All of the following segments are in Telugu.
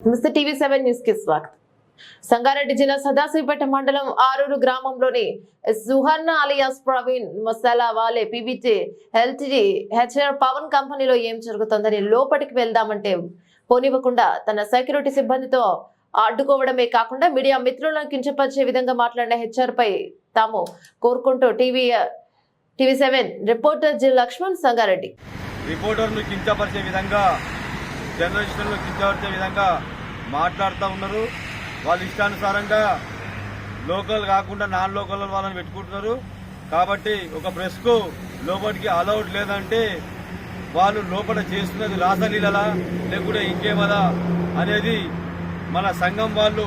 నమస్తే టీవీ సెవెన్ న్యూస్కి స్వాగతం. సంగారెడ్డి జిల్లా సదాశివపేట మండలం ఆరూరు గ్రామంలోని Suharna alias Praveen Masala Wale PVT LTD HR Pawan కంపెనీలో ఏం జరుగుతుందని లోపలికి వెళ్దామంటే పోనివ్వకుండా తన సెక్యూరిటీ సిబ్బందితో అడ్డుకోవడమే కాకుండా మీడియా మిత్రులను కించపరిచే విధంగా మాట్లాడిన హెచ్ఆర్ పై తాము కోరుకుంటూ TV TV seven reporter G Lakshman Sangareddy. రిపోర్టర్ను కించపరిచే విధంగా జర్నలిస్టులను కించపరిచే విధంగా మాట్లాడుతూ ఉన్నారు. వాళ్ళ ఇష్టానుసారంగా లోకల్ కాకుండా నాన్ లోకల్ వాళ్ళని పెట్టుకుంటున్నారు. కాబట్టి ఒక ప్రెస్కు లోపలికి అలౌడ్ లేదంటే వాళ్ళు లోపల చేస్తున్నది రాసలీలలా లేకుంటే ఇంకేమదా అనేది మన సంఘం వాళ్ళు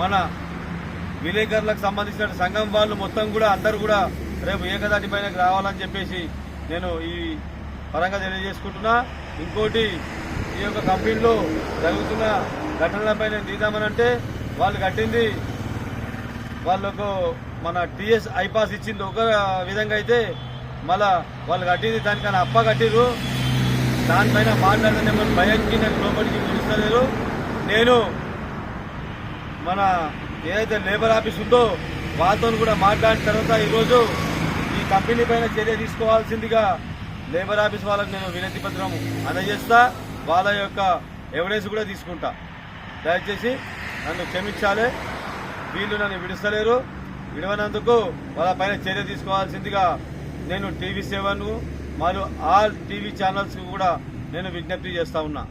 మన విలేకరులకు సంబంధించిన సంఘం వాళ్ళు మొత్తం కూడా అందరూ కూడా రేపు ఏకదాటి పైనకి రావాలని చెప్పేసి నేను ఈ పరంగా తెలియజేసుకుంటున్నా. ఇంకోటి ఈ యొక్క కంపెనీలో జరుగుతున్న ఘటనలపై తీద్దామనంటే వాళ్ళు కట్టింది వాళ్ళకు మన టీఎస్ ఐపాస్ ఇచ్చింది. ఒక విధంగా అయితే మళ్ళా వాళ్ళు కట్టింది దానికన్నా అప్ప కట్టిరు దానిపైన మాట్లాడితే మన భయంకి నేను లోపలికి పిలుస్తలేరు. నేను మన ఏదైతే లేబర్ ఆఫీస్ ఉందో వాళ్ళతో కూడా మాట్లాడిన తర్వాత ఈరోజు ఈ కంపెనీ పైన చర్య తీసుకోవాల్సిందిగా లేబర్ ఆఫీస్ వాళ్ళకి నేను వినతి పత్రం అందజేస్తా. వాళ్ళ యొక్క ఎవిడెన్స్ కూడా తీసుకుంటా. దయచేసి నన్ను క్షమించాలి. వీళ్ళు నన్ను విడుస్తలేరు. విడవనందుకు వాళ్ళ పైన చర్య తీసుకోవాల్సిందిగా నేను టీవీ సెవెన్కు మరియు ఆల్ టీవీ ఛానల్స్ కూడా నేను విజ్ఞప్తి చేస్తా ఉన్నా.